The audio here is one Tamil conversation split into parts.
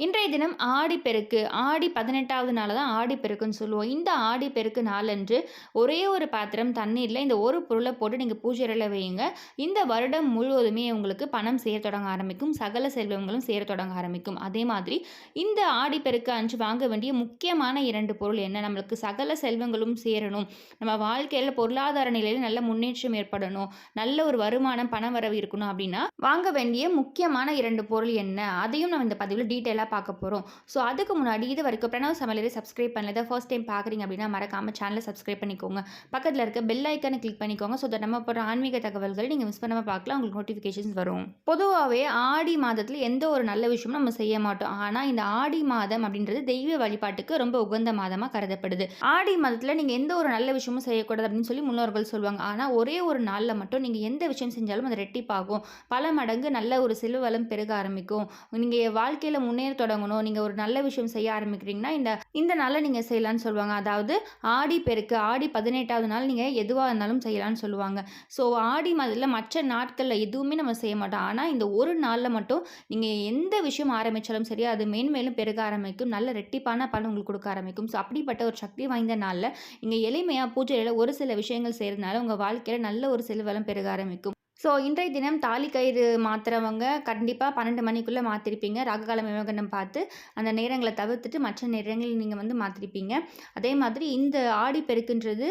இன்றைய தினம் ஆடிப்பெருக்கு ஆடி பதினெட்டாவது நாள் தான் ஆடிப்பெருக்குன்னு சொல்லுவோம். இந்த ஆடிப்பெருக்கு நாளன்று ஒரே ஒரு பாத்திரம் தண்ணீரில் இந்த ஒரு பொருளை போட்டு நீங்கள் பூஜை வையுங்க. இந்த வருடம் முழுவதுமே உங்களுக்கு பணம் சேர தொடங்க ஆரம்பிக்கும். சகல செல்வங்களும் சேர தொடங்க ஆரம்பிக்கும். அதே மாதிரி இந்த ஆடிப்பெருக்கு அன்று வாங்க வேண்டிய முக்கியமான இரண்டு பொருள் என்ன? நம்மளுக்கு சகல செல்வங்களும் சேரணும். நம்ம வாழ்க்கையில் பொருளாதார நிலையில் நல்ல முன்னேற்றம் ஏற்படணும். நல்ல ஒரு வருமானம் பண வரவு இருக்கணும் அப்படின்னா வாங்க வேண்டிய முக்கியமான இரண்டு பொருள் என்ன? அதையும் நம்ம இந்த பதிவில் டீட்டெயிலாக பார்க்க போகிறோம் ஸோ அதுக்கு முன்னாடி இது வரைக்கும் பிரணவ் சமையலரை சப்ஸ்கிரைப் பண்ணல ஃபர்ஸ்ட் டைம் பார்க்குறீங்க அப்படின்னா மறக்காமல் சேனலை சப்ஸ்கிரைப் பண்ணிக்கோங்க. பக்கத்தில் இருக்க பெல் ஐக்கனை கிளிக் பண்ணிக்கோங்க ஸோ நம்ம போகிற ஆன்மீக தகவல்கள் நீங்கள் மிஸ் பண்ணாமல் பார்க்கலாம் உங்களுக்கு நோட்டிஃபிகேஷன்ஸ் வரும். பொதுவாகவே ஆடி மாதத்தில் எந்த ஒரு நல்ல விஷயமும் நம்ம செய்ய மாட்டோம். ஆனால் இந்த ஆடி மாதம் அப்படின்றது தெய்வ வழிபாட்டுக்கு ரொம்ப உகந்த மாதமாக கருதப்படுது. ஆடி மாதத்தில் நீங்கள் எந்த ஒரு நல்ல விஷயமும் செய்யக்கூடாது அப்படின்னு சொல்லி முன்னோர்கள் சொல்லுவாங்க. ஆனால் ஒரே ஒரு நாளில் மட்டும் நீங்கள் எந்த விஷயம் செஞ்சாலும் அது ரெட்டிப்பாகும். பல மடங்கு நல்ல ஒரு செல்வ வளம் பெருக ஆரம்பிக்கும். நீங்கள் வாழ்க்கையில் முன்னேற தொடங்கணும். நீங்கள் ஒரு நல்ல விஷயம் செய்ய ஆரம்பிக்கிறீங்கன்னா இந்த இந்த நாளில் நீங்கள் செய்யலாம்னு சொல்லுவாங்க. அதாவது ஆடி பெருக்கு ஆடி பதினெட்டாவது நாள் நீங்கள் எதுவாக இருந்தாலும் செய்யலாம்னு சொல்லுவாங்க. ஸோ ஆடி மாதத்தில் மற்ற நாட்களில் எதுவுமே நம்ம செய்ய மாட்டோம். ஆனால் இந்த ஒரு நாளில் மட்டும் நீங்கள் எந்த விஷயம் ஆரம்பித்தாலும் சரி அது மேன்மேலும் பெருக ஆரம்பிக்கும். நல்ல ரெட்டிப்பான பலன் உங்களுக்கு கொடுக்க ஆரம்பிக்கும். ஸோ அப்படிப்பட்ட ஒரு சக்தி வாய்ந்த நாளில் நீங்கள் எளிமையாக பூஜையில் ஒரு சில விஷயங்கள் செய்கிறதுனால உங்கள் வாழ்க்கையில் நல்ல ஒரு செல்வலம் பெருக ஆரம்பிக்கும். ஸோ இன்றைய தினம் தாலி கயிறு மாற்றுறவங்க கண்டிப்பாக பன்னெண்டு மணிக்குள்ளே மாற்றிருப்பீங்க ராககாலம் விமகனம் பார்த்து அந்த நேரங்களை தவிர்த்துட்டு மற்ற நேரங்களில் நீங்கள் வந்து மாற்றிருப்பீங்க அதே மாதிரி இந்த ஆடி பெருக்குன்றது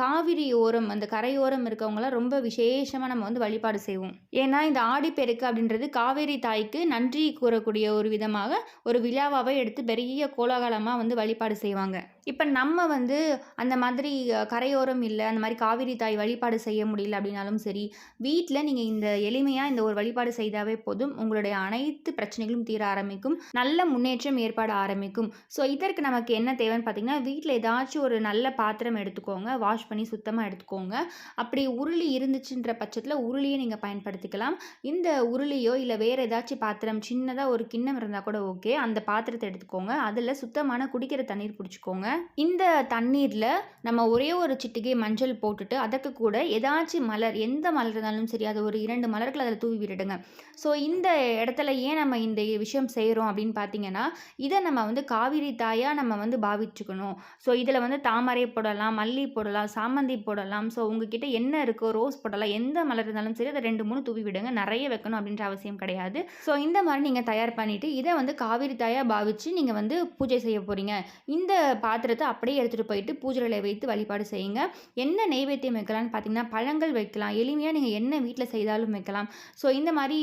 காவிரி ஓரம் அந்த கரையோரம் இருக்கவங்களாம் ரொம்ப விசேஷமாக நம்ம வந்து வழிபாடு செய்வோம். ஏன்னா இந்த ஆடி பெருக்கு அப்படின்றது காவேரி தாய்க்கு நன்றி கூறக்கூடிய ஒரு விதமாக ஒரு விழாவாகவே எடுத்து பெரிய கோலாகலமாக வந்து வழிபாடு செய்வாங்க. இப்போ நம்ம வந்து அந்த மாதிரி கரையோரம் இல்லை அந்த மாதிரி காவிரி தாய் வழிபாடு செய்ய முடியல அப்படின்னாலும் சரி வீட்டில் நீங்கள் இந்த எளிமையாக இந்த ஒரு வழிபாடு செய்தாவே போதும். உங்களுடைய அனைத்து பிரச்சனைகளும் தீர ஆரம்பிக்கும். நல்ல முன்னேற்றம் ஏற்பட ஆரம்பிக்கும். ஸோ இதற்கு நமக்கு என்ன தேவைன்னு பார்த்தீங்கன்னா வீட்டில் ஏதாச்சும் ஒரு நல்ல பாத்திரம் எடுத்துக்கோங்க. வாஷ் பண்ணி சுத்தமாக எடுத்துக்கோங்க. அப்படி உருளி இருந்துச்சுன்ற பட்சத்தில் உருளியை நீங்கள் பயன்படுத்திக்கலாம். இந்த உருளியோ இல்லை வேறு ஏதாச்சும் பாத்திரம் சின்னதாக ஒரு கிண்ணம் இருந்தால் கூட ஓகே. அந்த பாத்திரத்தை எடுத்துக்கோங்க. அதில் சுத்தமான குடிக்கிற தண்ணீர் பிடிச்சிக்கோங்க இந்த தண்ணீரில் நம்ம ஒரே ஒரு சிட்டிகை மஞ்சள் போட்டுட்டு அதற்கு கூட ஏதாச்சும் மலர் எந்த மலர் இருந்தாலும் சரி அது ஒரு இரண்டு மலர்கள் அதில் தூவி விட்டுடுங்க. ஸோ இந்த இடத்துல ஏன் நம்ம இந்த விஷயம் செய்கிறோம் அப்படின்னு பார்த்தீங்கன்னா இதை நம்ம வந்து காவிரி தாயாக நம்ம வந்து பாவிச்சுக்கணும். ஸோ இதில் வந்து தாமரை போடலாம் மல்லி போடலாம் சாமந்தி போடலாம். ஸோ உங்ககிட்ட என்ன இருக்கோ ரோஸ் போடலாம் எந்த மலர் இருந்தாலும் சரி அதை ரெண்டு மூணு தூவி விடுங்க. நிறைய வைக்கணும் அப்படின்ற அவசியம் கிடையாது. ஸோ இந்த மாதிரி நீங்கள் தயார் பண்ணிவிட்டு இதை வந்து காவிரி தாயாக பாவிச்சு நீங்கள் வந்து பூஜை செய்ய போகிறீங்க இந்த பாத்திரத்தை அப்படியே எடுத்துகிட்டு போயிட்டு பூஜைகளை வைத்து வழிபாடு செய்யுங்க. என்ன நெய்வேத்தியம் வைக்கலாம்னு பார்த்தீங்கன்னா பழங்கள் வைக்கலாம். எளிமையாக நீங்கள் என்ன என்ன வீட்டில் செய்தாலும் வைக்கலாம். ஸோ இந்த மாதிரி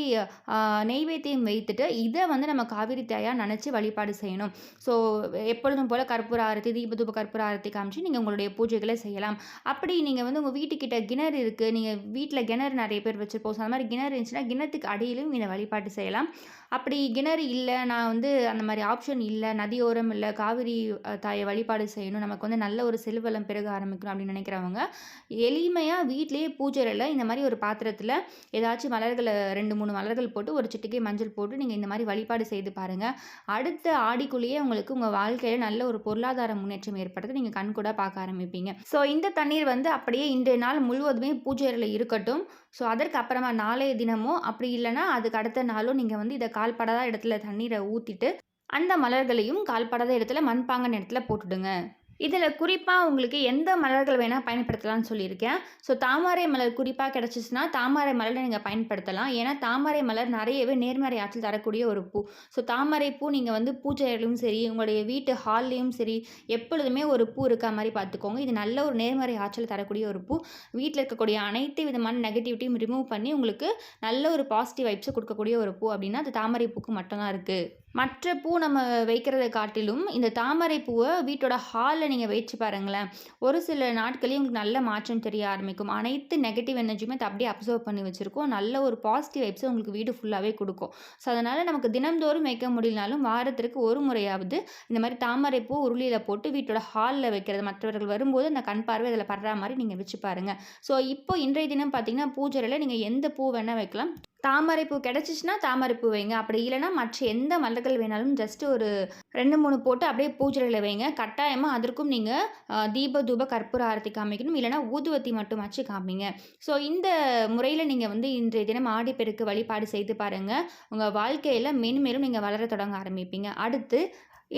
நெய்வேத்தியம் வைத்துட்டு இதை வந்து நம்ம காவிரி தாயாக நினச்சி வழிபாடு செய்யணும். ஸோ எப்பொழுதும் போல் கற்பூர ஆரத்தி தீபதூப கற்பூர ஆரத்தி காமிச்சு நீங்கள் உங்களுடைய பூஜைகளை செய்யலாம். அப்படி நீங்கள் வந்து உங்கள் வீட்டுக்கிட்ட கிணறு இருக்குது நீங்கள் வீட்டில் கிணறு நிறைய பேர் வச்சுருப்போம். ஸோ அந்த மாதிரி கிணறு இருந்துச்சுன்னா கிணத்துக்கு அடியிலும் நீங்கள் வழிபாட்டு செய்யலாம். அப்படி கிணறு இல்லை நான் வந்து அந்த மாதிரி ஆப்ஷன் இல்லை நதியோரம் இல்லை காவிரி தாயை வழிபாடு செய்யணும். நமக்கு வந்து நல்ல ஒரு செல்வலம் பெருக ஆரம்பிக்கணும் அப்படின்னு நினைக்கிறவங்க எளிமையாக வீட்லேயே பூஜையில் இந்த மாதிரி ஒரு பாத்திரத்தில் ஏதாச்சும் மலர்களை ரெண்டு மூணு மலர்கள் போட்டு ஒரு சிட்டிக்கை மஞ்சள் போட்டு நீங்கள் இந்த மாதிரி வழிபாடு செய்து பாருங்கள் அடுத்த ஆடிக்குள்ளேயே உங்களுக்கு உங்கள் வாழ்க்கையில் நல்ல ஒரு பொருளாதார முன்னேற்றம் ஏற்படுறது நீங்கள் கண் கூட பார்க்க ஆரம்பிப்பீங்க. ஸோ இந்த தண்ணீர் வந்து அப்படியே இன்றைய நாள் முழுவதுமே பூஜையில் இருக்கட்டும். ஸோ அதற்கு அப்புறமா நாளைய தினமோ அப்படி இல்லைனா அதுக்கு அடுத்த நாளும் நீங்கள் வந்து இதை கால்படாத இடத்துல தண்ணீரை ஊற்றிட்டு அந்த மலர்களையும் கால்படாத இடத்துல மண்பாங்கன் இடத்துல போட்டுடுங்க. இதில் குறிப்பாக உங்களுக்கு எந்த மலர்கள் வேணால் பயன்படுத்தலாம்னு சொல்லியிருக்கேன். ஸோ தாமரை மலர் குறிப்பாக கிடச்சிச்சின்னா தாமரை மலரை நீங்கள் பயன்படுத்தலாம். ஏன்னா தாமரை மலர் நிறையவே நேர்மறை ஆற்றல் தரக்கூடிய ஒரு பூ. ஸோ தாமரை பூ நீங்கள் வந்து பூஜையிலும் சரி உங்களுடைய வீட்டு ஹால்லையும் சரி எப்பொழுதுமே ஒரு பூ இருக்க மாதிரி பார்த்துக்கோங்க. இது நல்ல ஒரு நேர்மறை ஆற்றல் தரக்கூடிய ஒரு பூ. வீட்டில் இருக்கக்கூடிய அனைத்து விதமான நெகட்டிவிட்டியும் ரிமூவ் பண்ணி உங்களுக்கு நல்ல ஒரு பாசிட்டிவ் வைப்ஸை கொடுக்கக்கூடிய ஒரு பூ அப்படின்னா அது தாமரை பூக்கு மட்டும்தான் இருக்குது மற்ற பூ நம்ம வைக்கிறத காட்டிலும் இந்த தாமரை பூவை வீட்டோட ஹால் நாளில் நீங்கள் வச்சு பாருங்களேன். ஒரு சில நாட்களே உங்களுக்கு நல்ல மாற்றம் தெரிய ஆரம்பிக்கும். அனைத்து நெகட்டிவ் எனர்ஜியுமே அப்படியே அப்சர்வ் பண்ணி வச்சுருக்கோம். நல்ல ஒரு பாசிட்டிவ் வைப்ஸை உங்களுக்கு வீடு ஃபுல்லாகவே கொடுக்கும். ஸோ அதனால் நமக்கு தினந்தோறும் வைக்க முடியலனாலும் வாரத்திற்கு ஒரு முறையாவது இந்த மாதிரி தாமரை பூ உருளியில் போட்டு வீட்டோட ஹாலில் வைக்கிறது. மற்றவர்கள் வரும்போது அந்த கண் பார்வை அதில் படுற மாதிரி நீங்கள் வச்சு பாருங்கள் ஸோ இப்போ இன்றைய தினம் பார்த்தீங்கன்னா பூஜையில் நீங்கள் எந்த பூ வேணால் வைக்கலாம். தாமரைப்பூ கிடச்சிச்சின்னா தாமரைப்பூ வைங்க. அப்படி இல்லைனா மற்ற எந்த மலர்கள் வேணாலும் ஜஸ்ட்டு ஒரு ரெண்டு மூணு போட்டு அப்படியே பூஜையில் வைங்க. கட்டாயமாக அதற்கும் நீங்கள் தீப தூப கற்பூர ஆரத்தி காமிக்கணும். இல்லைனா ஊதுவத்தி மட்டும் வச்சு காமிங்க. ஸோ இந்த முறையில் நீங்கள் வந்து இன்றைய தினம் ஆடிப்பெருக்கு வழிபாடு செய்து பாருங்கள் உங்கள் வாழ்க்கையில் மென்மேலும் நீங்கள் வளர தொடங்க ஆரம்பிப்பீங்க. அடுத்து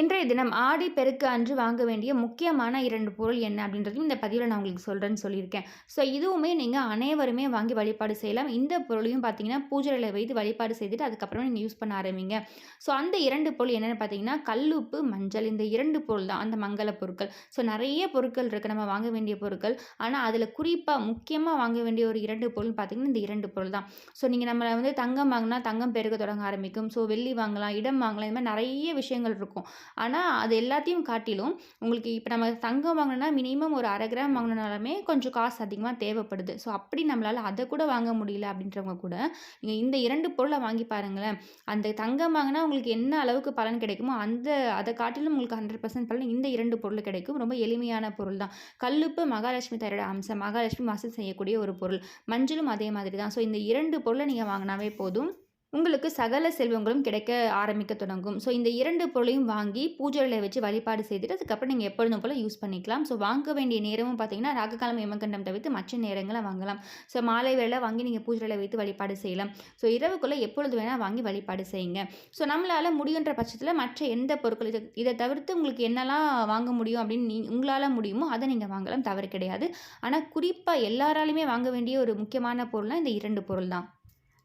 இன்றைய தினம் ஆடி பெருக்கு அன்று வாங்க வேண்டிய முக்கியமான இரண்டு பொருள் என்ன அப்படின்றதையும் இந்த பதிவில் நான் உங்களுக்கு சொல்கிறேன்னு சொல்லியிருக்கேன். ஸோ இதுவுமே நீங்கள் அனைவருமே வாங்கி வழிபாடு செய்யலாம். இந்த பொருளையும் பார்த்தீங்கன்னா பூஜையில் வைத்து வழிபாடு செய்துட்டு அதுக்கப்புறம் நீங்கள் யூஸ் பண்ண ஆரம்பிங்க. ஸோ அந்த இரண்டு பொருள் என்னென்னு பார்த்தீங்கன்னா கல்லுப்பு மஞ்சள் இந்த இரண்டு பொருள் தான் அந்த மங்கள பொருட்கள். ஸோ நிறைய பொருட்கள் இருக்குது நம்ம வாங்க வேண்டிய பொருட்கள். ஆனால் அதில் குறிப்பாக முக்கியமாக வாங்க வேண்டிய ஒரு இரண்டு பொருள் பார்த்தீங்கன்னா இந்த இரண்டு பொருள் தான். ஸோ நீங்கள் நம்மளை வந்து தங்கம் வாங்கினா தங்கம் பெருக தொடங்க ஆரம்பிக்கும். ஸோ வெள்ளி வாங்கலாம் இடம் வாங்கலாம் இந்த மாதிரி நிறைய விஷயங்கள் இருக்கும். ஆனால் அது எல்லாத்தையும் காட்டிலும் உங்களுக்கு இப்போ நம்ம தங்கம் வாங்கினோன்னா மினிமம் ஒரு அரை கிராம் வாங்கினாலுமே கொஞ்சம் காசு அதிகமாக தேவைப்படுது. ஸோ அப்படி நம்மளால் அதை கூட வாங்க முடியல அப்படின்றவங்க கூட நீங்கள் இந்த இரண்டு பொருளை வாங்கி பாருங்களேன். அந்த தங்கம் வாங்கினா உங்களுக்கு என்ன அளவுக்கு பலன் கிடைக்குமோ அந்த அதை காட்டிலும் உங்களுக்கு ஹண்ட்ரட் பர்சன்ட் பலன் இந்த இரண்டு பொருள் கிடைக்கும். ரொம்ப எளிமையான பொருள் தான். கல்லுப்பு மகாலட்சுமி தரோட அம்சம். மகாலட்சுமி வாசல் செய்யக்கூடிய ஒரு பொருள். மஞ்சளும் அதே மாதிரி தான். ஸோ இந்த இரண்டு பொருளை நீங்கள் வாங்கினாவே போதும். உங்களுக்கு சகல செல்வங்களும் கிடைக்க ஆரம்பிக்க தொடங்கும். ஸோ இந்த இரண்டு பொருளையும் வாங்கி பூஜைகளை வச்சு வழிபாடு செய்துட்டு அதுக்கப்புறம் நீங்கள் எப்பொழுதும் போல் யூஸ் பண்ணிக்கலாம். ஸோ வாங்க வேண்டிய நேரமும் பார்த்தீங்கன்னா ராககாலம் எமகண்டம் தவிர்த்து மற்ற நேரங்களை வாங்கலாம். ஸோ மாலை வேலை வாங்கி நீங்கள் பூஜைகளை வைத்து வழிபாடு செய்யலாம். ஸோ இரவுக்குள்ளே எப்பொழுது வேணால் வாங்கி வழிபாடு செய்யுங்க. ஸோ நம்மளால் முடியுன்ற பட்சத்தில் மற்ற எந்த பொருட்கள் இதை இதை தவிர்த்து உங்களுக்கு என்னெல்லாம் வாங்க முடியும் அப்படின்னு நீ உங்களால் முடியுமோ அதை நீங்கள் வாங்கலாம். தவறு கிடையாது. ஆனால் குறிப்பாக எல்லாராலையுமே வாங்க வேண்டிய ஒரு முக்கியமான பொருள்னால் இந்த இரண்டு பொருள் தான்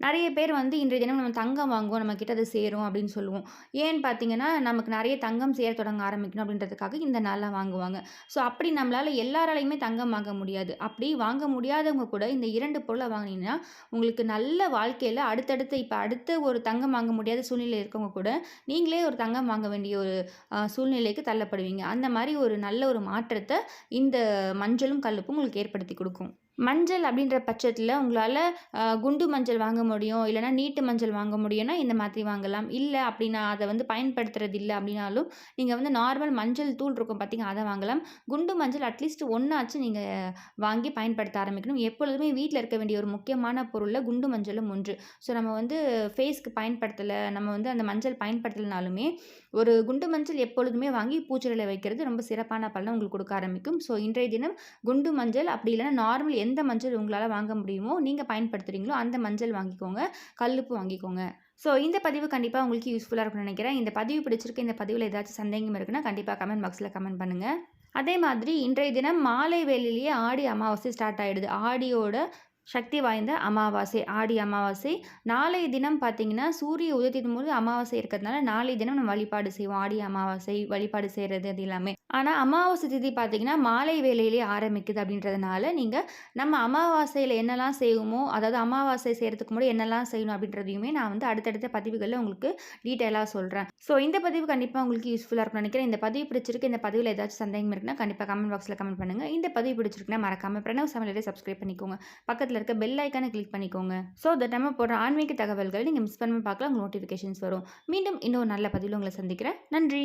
நிறைய பேர் வந்து இன்றைய தினம் நம்ம தங்கம் வாங்குவோம் நம்ம கிட்ட அது சேரும் அப்படின்னு சொல்லுவோம். ஏன்னு பார்த்தீங்கன்னா நமக்கு நிறைய தங்கம் சேர தொடங்க ஆரம்பிக்கணும் அப்படின்றதுக்காக இந்த நாளில் வாங்குவாங்க. ஸோ அப்படி நம்மளால் எல்லாராலையுமே தங்கம் வாங்க முடியாது. அப்படி வாங்க முடியாதவங்க கூட இந்த இரண்டு பொருளை வாங்கினீங்கன்னா உங்களுக்கு நல்ல வாழ்க்கையில் அடுத்தடுத்து இப்போ அடுத்த ஒரு தங்கம் வாங்க முடியாத சூழ்நிலை இருக்கவங்க கூட நீங்களே ஒரு தங்கம் வாங்க வேண்டிய ஒரு சூழ்நிலைக்கு தள்ளப்படுவீங்க. அந்த மாதிரி ஒரு நல்ல ஒரு மாற்றத்தை இந்த மஞ்சளும் கல்லுப்பும் உங்களுக்கு ஏற்படுத்தி கொடுக்கும். மஞ்சள் அப்படின்ற பட்சத்தில் உங்களால் குண்டு மஞ்சள் வாங்க முடியும் இல்லைனா நீட்டு மஞ்சள் வாங்க முடியும்னா இந்த மாதிரி வாங்கலாம். இல்லை அப்படின்னா அதை வந்து பயன்படுத்துறது இல்லை அப்படின்னாலும் நீங்கள் வந்து நார்மல் மஞ்சள் தூள் இருக்கும் பார்த்திங்க அதை வாங்கலாம். குண்டு மஞ்சள் அட்லீஸ்ட் ஒன்றாச்சு நீங்கள் வாங்கி பயன்படுத்த ஆரம்பிக்கணும். எப்பொழுதுமே வீட்டில் இருக்க வேண்டிய ஒரு முக்கியமான பொருளில் குண்டு மஞ்சளும் ஒன்று. ஸோ நம்ம வந்து ஃபேஸ்க்கு பயன்படுத்தலை நம்ம வந்து அந்த மஞ்சள் பயன்படுத்தலைனாலுமே ஒரு குண்டு மஞ்சள் எப்பொழுதுமே வாங்கி பூச்செடியில் வைக்கிறது ரொம்ப சிறப்பான பலனை உங்களுக்கு கொடுக்க ஆரம்பிக்கும். ஸோ இன்றைய தினம் குண்டு மஞ்சள் அப்படி இல்லைன்னா நார்மல் எந்த எந்த மஞ்சள் உங்களால் வாங்க முடியுமோ நீங்கள் பயன்படுத்துகிறீங்களோ அந்த மஞ்சள் வாங்கிக்கோங்க. கல்லுப்பு வாங்கிக்கோங்க. ஸோ இந்த பதிவு கண்டிப்பாக உங்களுக்கு யூஸ்ஃபுல்லாக இருக்கும்னு நினைக்கிறேன். இந்த பதிவு பிடிச்சிருக்கு இந்த பதிவில் ஏதாச்சும் சந்தேகம் இருக்குன்னா கண்டிப்பாக கமெண்ட் பாக்ஸில் கமெண்ட் பண்ணுங்கள் அதே மாதிரி இன்றைய தினம் மாலை வேலையிலேயே ஆடி அமாவாசை ஸ்டார்ட் ஆகிடுது ஆடியோட சக்தி வாய்ந்த அமாவாசை ஆடி அமாவாசை. நாளைய தினம் பார்த்தீங்கன்னா சூரிய உதயத்தின் போது அமாவாசை இருக்கிறதுனால நாளைய தினம் நம்ம வழிபாடு செய்வோம். ஆடி அமாவாசை வழிபாடு செய்கிறது அது எல்லாமே. ஆனால் அமாவாசை திதி பார்த்தீங்கன்னா மாலை வேலையிலே ஆரம்பிக்குது அப்படின்றதுனால நீங்கள் நம்ம அமாவாசையில் என்னெல்லாம் செய்வோமோ அதாவது அமாவாசை செய்கிறதுக்கு முன்னாடி என்னெல்லாம் செய்யணும் அப்படின்றதையுமே நான் வந்து அடுத்தடுத்த பதிவுகளில் உங்களுக்கு டீட்டெயிலாக சொல்கிறேன் ஸோ இந்த பதிவு கண்டிப்பாக உங்களுக்கு யூஸ்ஃபுல்லாக இருக்கும்னு நினைக்கிறேன். இந்த பதிவு பிடிச்சிருக்கு இந்த பதிவில் ஏதாச்சும் சந்தேகம் இருக்குன்னா கண்டிப்பாக கமெண்ட் பாக்ஸில் கமெண்ட் பண்ணுங்கள் இந்த பதிவு பிடிச்சிருக்குன்னா மறக்காமல் பிரணவ் சமையலே சப்ஸ்கிரைப் பண்ணிக்கோங்க. பக்கத்தில் இருக்க பெல் ஐக்கானை கிளிக் பண்ணிக்கோங்க. ஸோ தட் நம்ம போடுற ஆன்மீக தகவல்கள் நீங்கள் மிஸ் பண்ணாமல் பார்க்கலாம் உங்களுக்கு நோட்டிஃபிகேஷன்ஸ் வரும். மீண்டும் இன்னொரு நல்ல பதிவில் உங்களை சந்திக்கிறேன். நன்றி!